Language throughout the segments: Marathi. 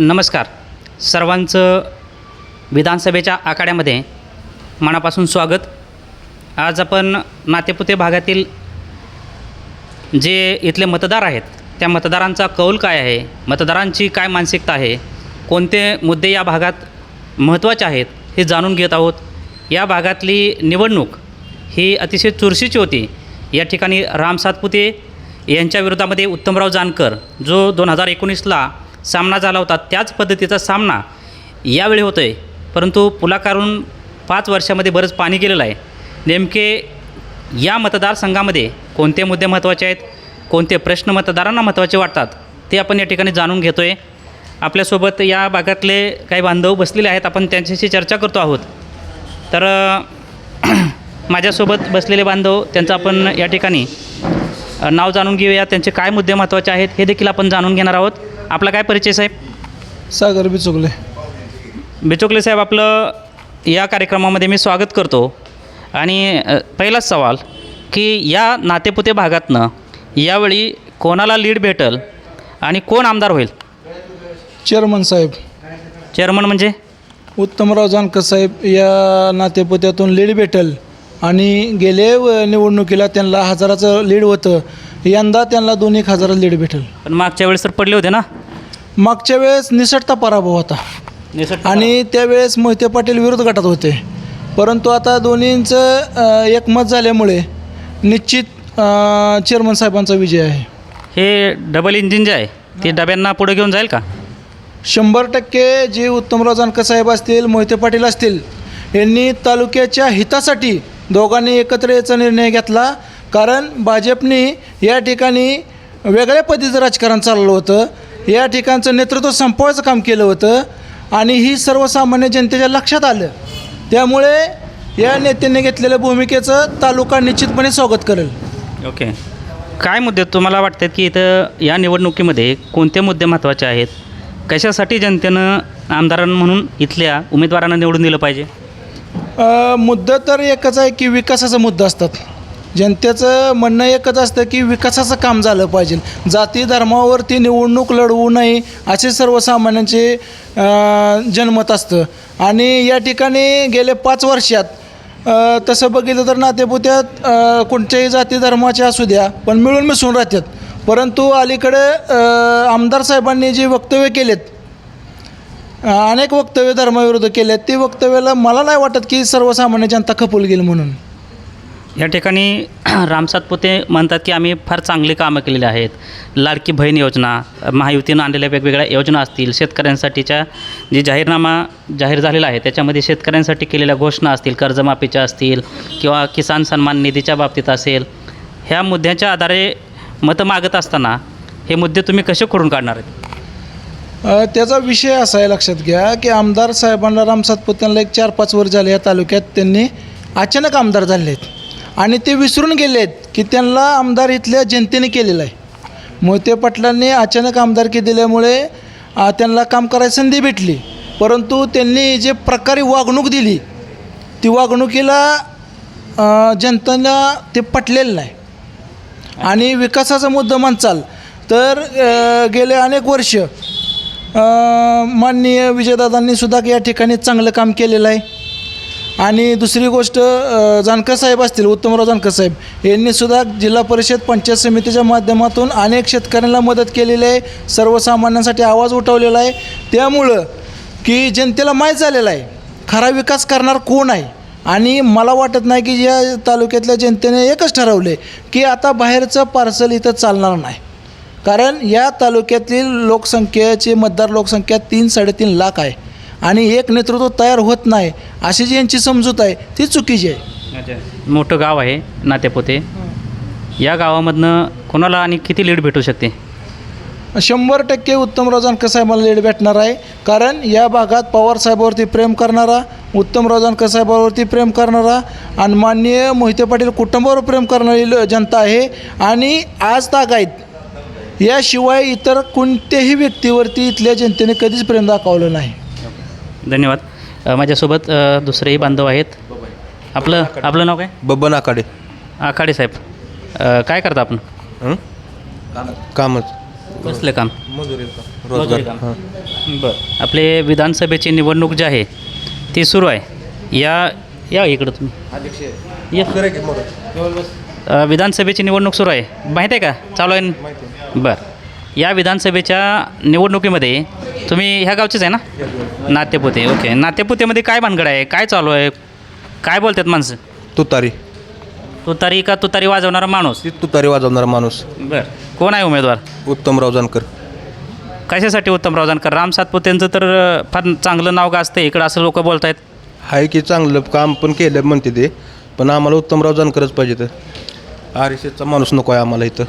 नमस्कार. सर्वांचं विधानसभेच्या आखाड्यामध्ये मनापासून स्वागत. आज आपण नातेपुते भागातील जे इथले मतदार आहेत त्या मतदारांचा कौल काय आहे मतदारांची काय मानसिकता आहे कोणते मुद्दे या भागात महत्त्वाचे आहेत हे जाणून घेत आहोत. या भागातली निवडणूक ही अतिशय चुरशीची होती. या ठिकाणी राम सातपुते यांच्या विरोधामध्ये उत्तमराव जानकर जो दोन हजार एकोणीसला सामना झाला होता त्याच पद्धतीचा सामना यावेळी होतो आहे परंतु पुलाकारून पाच वर्षामध्ये बरंच पाणी गेलेलं आहे. नेमके या मतदारसंघामध्ये कोणते मुद्दे महत्त्वाचे आहेत कोणते प्रश्न मतदारांना महत्त्वाचे वाटतात ते आपण या ठिकाणी जाणून घेतो आहे आपल्यासोबत या भागातले काही बांधव बसलेले आहेत आपण त्यांच्याशी चर्चा करतो आहोत. तर माझ्यासोबत बसलेले बांधव त्यांचं आपण या ठिकाणी नाव जाणून घेऊया त्यांचे काय मुद्दे महत्त्वाचे आहेत हे देखील आपण जाणून घेणार आहोत. आपला काय परिचय साहेब? सागर बी चुकले बिचोकले साहेब आपलं या कार्यक्रमामध्ये मी स्वागत करतो. आणि अ, पहिलाच सवाल की या नातेपुते भागातनं यावेळी कोणाला लीड भेटल आणि कोण आमदार होईल? चेअरमन साहेब. चेअरमन म्हणजे? उत्तमराव जानकर साहेब या नातेपुत्यातून लीड भेटल. आणि गेले व- निवडणुकीला त्यांना हजाराचं लीड होतं. यंदा त्यांना दोन एक हजाराचं लीड भेटेल. पण मागच्या वेळेस तर पडले होते ना? मागच्या वेळेस निसटता पराभव होता. निसट आणि त्यावेळेस मोहिते पाटील विरोध गटात होते. परंतु आता दोन्हींचं अ, एकमत झाल्यामुळे निश्चित अ, चेअरमन साहेबांचा विजय आहे. हे डबल इंजिन जे आहे ते डब्यांना पुढे घेऊन जाईल का? शंभर टक्के जे उत्तमराव जानकर साहेब असतील मोहिते पाटील असतील यांनी तालुक्याच्या हितासाठी दोघांनी एकत्र याचा निर्णय घेतला. कारण भाजपने या ठिकाणी वेगळ्या पद्धतीचं राजकारण चाललं होतं. या ठिकाणचं नेतृत्व संपवायचं काम केलं होतं. आणि ही सर्वसामान्य जनतेच्या लक्षात आलं. त्यामुळे या नेत्यांनी घेतलेल्या भूमिकेचं तालुका निश्चितपणे स्वागत करेल. ओके. काय मुद्दे तुम्हाला वाटतात की इथं या निवडणुकीमध्ये कोणते मुद्दे महत्त्वाचे आहेत? कशासाठी जनतेनं आमदारां म्हणून इथल्या उमेदवारांना निवडून दिलं पाहिजे? अ, मुद्दा तर एकच आहे की विकासाचा मुद्दा असतात. जनतेचं म्हणणं एकच असतं की विकासाचं काम झालं पाहिजे. जाती धर्मावरती निवडणूक लढवू नये असे सर्वसामान्यांचे अ, जनमत असतं. आणि या ठिकाणी गेले पाच वर्षात अ, तसं बघितलं तर नातेपुत्यात अ, कोणत्याही जाती धर्माचे असू द्या पण मिळून मिसळून राहतात. परंतु अलीकडे अ, आमदार साहेबांनी जे वक्तव्य केलेत अनेक वक्तव्य धर्माविरुद्ध केले आहेत ते वक्तव्याला मला नाही वाटत की सर्वसामान्य जनता खपूल गेल म्हणून. या ठिकाणी राम सातपुते म्हणतात की आम्ही फार चांगली कामं केलेली आहेत. लाडकी बहीण योजना महायुतीनं आणलेल्या वेगवेगळ्या योजना असतील शेतकऱ्यांसाठीच्या जे जाहीरनामा जाहीर झालेला आहे त्याच्यामध्ये शेतकऱ्यांसाठी केलेल्या घोषणा असतील कर्जमाफीच्या असतील किंवा किसान सन्मान निधीच्या बाबतीत असेल ह्या मुद्द्यांच्या आधारे मतं मागत असताना हे मुद्दे तुम्ही कसे खोडून काढणार आहेत? त्याचा विषय असा आहे लक्षात घ्या की आमदार साहेबांना राम सातपुत्यांना एक चार पाच वर्ष झाले या तालुक्यात त्यांनी अचानक आमदार झाले आहेत. आणि ते विसरून गेले आहेत की त्यांना आमदार इथल्या जनतेने केलेलं आहे. मोहिते पाटलांनी अचानक आमदारकी दिल्यामुळे त्यांना काम करायची संधी भेटली. परंतु त्यांनी जे प्रकारे वागणूक दिली ती वागणुकीला जनतेनं जनतेला ते पटलेलं नाही. आणि विकासाचा मुद्दा म्हणचाल तर गेले अनेक वर्ष माननीय विजयदादांनी सुद्धा या ठिकाणी चांगलं काम केलेलं आहे. आणि दुसरी गोष्ट जानकर साहेब असतील उत्तमराव जानकर साहेब यांनी सुद्धा जिल्हा परिषद पंचायत समितीच्या माध्यमातून अनेक शेतकऱ्यांना मदत केलेली आहे सर्वसामान्यांसाठी आवाज उठवलेला आहे. त्यामुळं की जनतेला माहीत झालेलं आहे खरा विकास करणार कोण आहे? आणि मला वाटत नाही की या तालुक्यातल्या जनतेने एकच ठरवले की आता बाहेरचं पार्सल इथं चालणार नाही. कारण या तालुक्यातील लोकसंख्येची मतदार लोकसंख्या तीन साडेतीन लाख आहे. आणि एक नेतृत्व तयार होत नाही अशी जी यांची समजूत आहे ती चुकीची आहे. मोठं गाव आहे नातेपोते या गावामधनं कोणाला आणि किती लीड भेटू शकते? शंभर टक्के उत्तमराव जानकर साहेबांना लीड भेटणार आहे. कारण या भागात पवार साहेबावरती प्रेम करणारा उत्तमराव जानकर साहेबावरती प्रेम करणारा आणि माननीय मोहिते पाटील कुटुंबावर प्रेम करणारी ल- जनता आहे. आणि आज तागायत याशिवाय इतर कोणत्याही व्यक्तीवरती इथल्या जनतेने कधीच प्रेम दाखवलं नाही. धन्यवाद. अ, माझ्यासोबत अ, दुसरेही बांधव आहेत. आपलं आपलं नाव काय? बबन आखाडे. आखाडे साहेब. अ, काय करता आपण? कामच. कसलं काम? रोजगार. काम. हां. बरं. आपले विधानसभेची निवडणूक जी आहे ती सुरू आहे. या या इकडं तुम्ही. या. अ, विधानसभेची निवडणूक सुरू आहे. माहीत आहे का? चालू आहे न? बरं. या विधानसभेच्या निवडणुकीमध्ये तुम्ही ह्या गावचेच आहे ना? नातेपुते. ओके. नातेपुतेमध्ये काय भानगड आहे? काय चालू आहे? काय बोलतात माणसं? तुतारी. तुतारी का तुतारी वाजवणारा माणूस? ती तुतारी वाजवणारा माणूस. बरं. कोण आहे उमेदवार? उत्तमराव जानकर. कशासाठी उत्तमराव जानकर? राम सातपुतेंचं तर अ, फार चांगलं नाव गाजतं इकडं असं लोक बोलत आहेत आहे की चांगलं काम पण केलं म्हणते ते. पण आम्हाला उत्तमराव जानकरच पाहिजे तर. आर एस एसचा माणूस नको आहे आम्हाला इथं.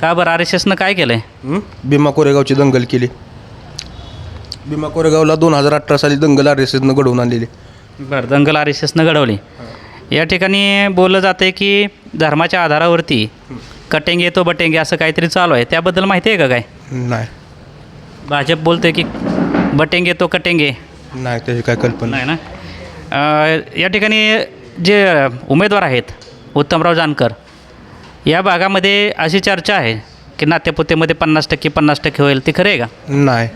का बरं? आर एस एसनं काय केलं आहे हं? भीमा कोरेगावची दंगल केली. भीमा कोरेगावला दोन हजार अठरा साली दंगल आर एस एसनं घडवून आणलेली. बरं दंगल आर एस एसनं घडवली. या ठिकाणी बोललं जातं आहे की धर्माच्या आधारावरती कटेंगे तो बटेंगे असं काहीतरी चालू आहे. त्याबद्दल माहिती आहे का काय? नाही. भाजप बोलते की बटेंगे तो कटेंगे. नाही त्याची काय कल्पना. नाही ना? अं, या ठिकाणी जे उमेदवार आहेत उत्तमराव जानकर या भागामध्ये अशी चर्चा आहे की नातेपुतेमध्ये पन्नास टक्के पन्नास टक्के होईल ते खरं आहे का? नाही.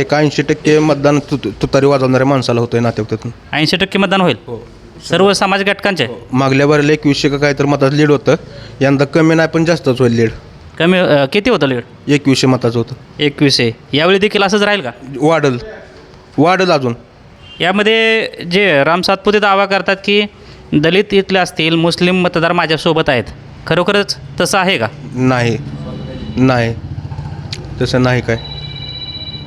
एक ऐंशी टक्के मतदान तु तुतारी वाजवणाऱ्या माणसाला होतं आहे नातेवाईकातून ऐंशी टक्के मतदान होईल? सर्व समाज घटकांचे? मागल्या बारीला एकवीसशे का काय तर मताचं लीड होतं. यंदा कमी नाही पण जास्तच होईल लीड. कमी किती होतं लीड? एकवीसशे मताचं होतं. एकवीस आहे. यावेळी देखील असंच राहील का? वाढल. वाढल अजून. यामध्ये जे राम सातपुते दावा करतात की दलित इथले असतील मुस्लिम मतदार माझ्यासोबत आहेत. खरोखरच तसं आहे का? नाही. नाही. तसं नाही काय.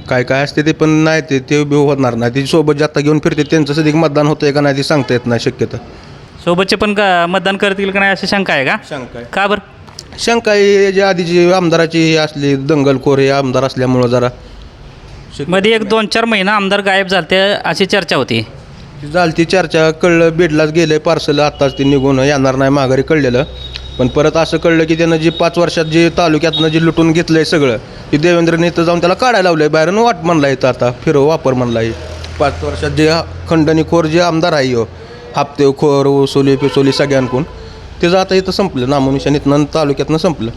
काय काय असते ते पण नाही ते ते उभे होणार नाही. ते सोबत जाता घेऊन फिरते त्यांचं सध्या मतदान होतंय का नाही ते सांगता येत नाही शक्यता. सोबतचे पण का मतदान करतील का नाही अशी शंका आहे का? शंका का बरं? शंका ही जे आधीची आमदाराची ही असली दंगलखोर हे आमदार असल्यामुळं जरा. मध्ये एक दोन चार महिना आमदार गायब झालते अशी चर्चा होती. झाली ती चर्चा कळलं बेडलाच गेलं पार्सल आत्ताच ते निघून येणार नाही माघारी कळलेलं. पण परत असं कळलं की त्यानं जे पाच वर्षात जे तालुक्यातनं जे लुटून घेतलंय सगळं ते देवेंद्रने इथं जाऊन त्याला काढायला लावलंय. बाहेरून वाट म्हणला इथं आता फिरव वापर म्हणला हे पाच वर्षात जे खंडणीखोर जे आमदार आहे हो हप्ते खोर वसुली पिसोली सगळ्यांकडून त्याचं आता इथं संपलं नामोनिशाणीतनं तालुक्यातनं संपलं.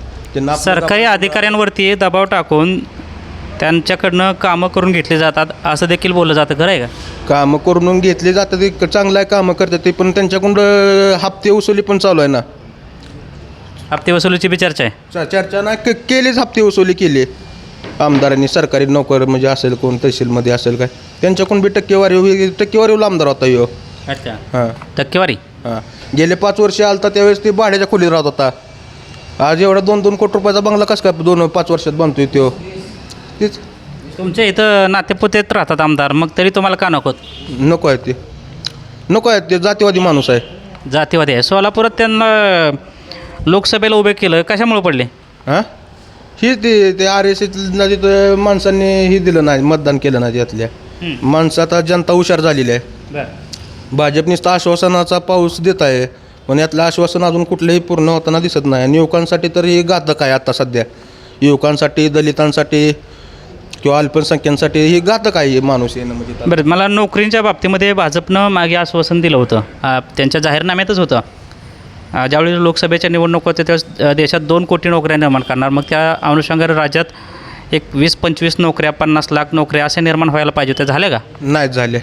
सरकारी अधिकाऱ्यांवरती दबाव टाकून त्यांच्याकडनं कामं करून घेतली जातात असं देखील बोललं जातं खरं आहे का? कामं करून घेतले जातात ते चांगलं आहे कामं करतात ते पण त्यांच्याकडून अं, हप्ते वसुली पण चालू आहे ना. हप्ते वसुलीची बी चर्चा आहे? च- चर्चा नाही के- केलीच हप्ते वसुली केली. आमदारांनी सरकारी नोकर म्हणजे असेल कोण तहसीलमध्ये असेल काय त्यांच्याकडून बी टक्केवारी होई- टक्केवारीला आमदार होता यो. अच्छा. हां. टक्केवारी? हां. गेले पाच वर्ष आलता त्यावेळेस ते भाड्याच्या खोलीत राहत होता. आज एवढा दोन दोन कोटी रुपयाचा बंगला कसं काय दोन पाच वर्षात बांधतोय तो तेच तुमच्या इथं नातेपुतेत राहतात आमदार मग तरी तुम्हाला का नको नको आहे ते. नको आहे ते जातीवादी माणूस आहे. जातीवादी आहे. सोलापुरात त्यांना लोकसभेला उभे केलं कशामुळे पडले? हां? ही ते ते आर एस एसला तिथं माणसांनी ही दिलं नाही मतदान केलं नाही त्यातल्या. माणसं आता जनता हुशार झालेली आहे. भाजप नुसतं आश्वासनाचा पाऊस देत आहे पण यातलं आश्वासन अजून कुठलंही पूर्ण होताना दिसत नाही. आणि युवकांसाठी तर हे घातक आहे आता सध्या. युवकांसाठी दलितांसाठी किंवा अल्पसंख्यांसाठी हे घातक आहे माणूस येणं म्हणजे बरं मला नोकरींच्या बाबतीमध्ये भाजपनं मागे आश्वासन दिलं होतं. त्यांच्या जाहीरनाम्यातच होतं. ज्यावेळी लोकसभेच्या निवडणूक होते त्यावेळेस अ, देशात दोन कोटी नोकऱ्या निर्माण करणार. मग त्या अनुषंगाने राज्यात एक वीस पंचवीस नोकऱ्या पन्नास लाख नोकऱ्या अशा निर्माण व्हायला पाहिजे होत्या झाल्या का? नाहीच झाल्या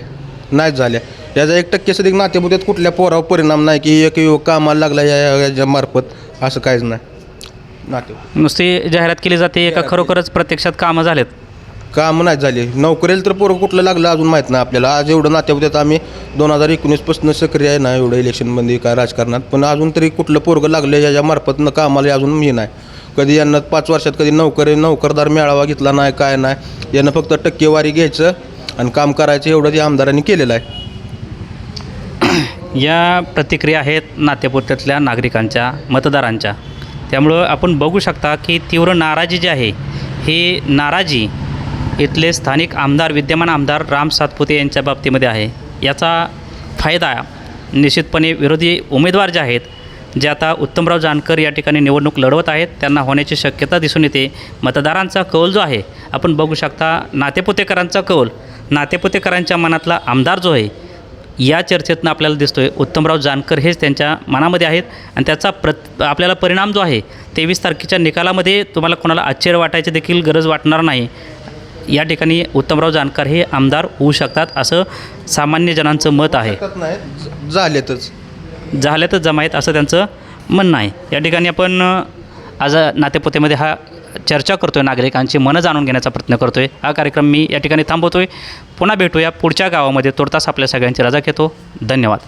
नाहीच झाल्या याचा एक टक्के सधिक नातेपुत्यात कुठल्या पोरावर परिणाम नाही की एक युवक कामाला लागला या याच्या मार्फत. असं काहीच नाही. नाते. नुसती जाहिरात केली जाते का खरोखरच प्रत्यक्षात कामं झालेत. काम नाही झाले. नोकरीला तर पोरं कुठलं लागलं अजून माहीत नाही आपल्याला. आज एवढं नात्यावत्यात आम्ही दोन हजार एकोणीसपासून सक्रिय आहे ना एवढं इलेक्शनमध्ये काय राजकारणात. पण अजून तरी कुठलं पोरगं लागलं याच्यामार्फतनं कामाला अजून मी नाही. कधी यांना पाच वर्षात कधी नोकरी नोकरदार मेळावा घेतला नाही काय नाही. यांना फक्त टक्केवारी घ्यायचं आणि काम करायचं एवढं ते आमदारांनी केलेलं आहे. या प्रतिक्रिया आहेत नातेपुत्यातल्या नागरिकांच्या मतदारांच्या. त्यामुळं आपण बघू शकता की तीव्र नाराजी जी आहे ही नाराजी इथले स्थानिक आमदार विद्यमान आमदार राम सातपुते यांच्या बाबतीमध्ये आहे. याचा फायदा निश्चितपणे विरोधी उमेदवार जे आहेत जे आता उत्तमराव जानकर या ठिकाणी निवडणूक लढवत आहेत त्यांना होण्याची शक्यता दिसून येते. मतदारांचा कौल जो आहे आपण बघू शकता नातेपुतेकरांचा कौल. नातेपुतेकरांच्या मनातला आमदार जो आहे या चर्चेतनं आपल्याला दिसतो आहे उत्तमराव जानकर हेच त्यांच्या मनामध्ये आहेत आणि त्याचा प्रत आपल्याला परिणाम जो आहे तेवीस तारखेच्या निकालामध्ये तुम्हाला कोणाला आश्चर्य वाटायची देखील गरज वाटणार नाही. या ठिकाणी उत्तमराव जानकर हे आमदार होऊ शकतात असं सामान्य जनांचं मत आहे. नाही झालेतच. झाल्यातच जमायत असं त्यांचं म्हणणं आहे. या ठिकाणी आपण आज नातेपुतेमध्ये हा चर्चा करतो आहे नागरिकांची मनं जाणून घेण्याचा प्रयत्न करतो आहे हा कार्यक्रम मी या ठिकाणी थांबवतो आहे पुन्हा भेटूया पुढच्या गावामध्ये. तुर्तास आपल्या सगळ्यांची रजा घेतो. धन्यवाद.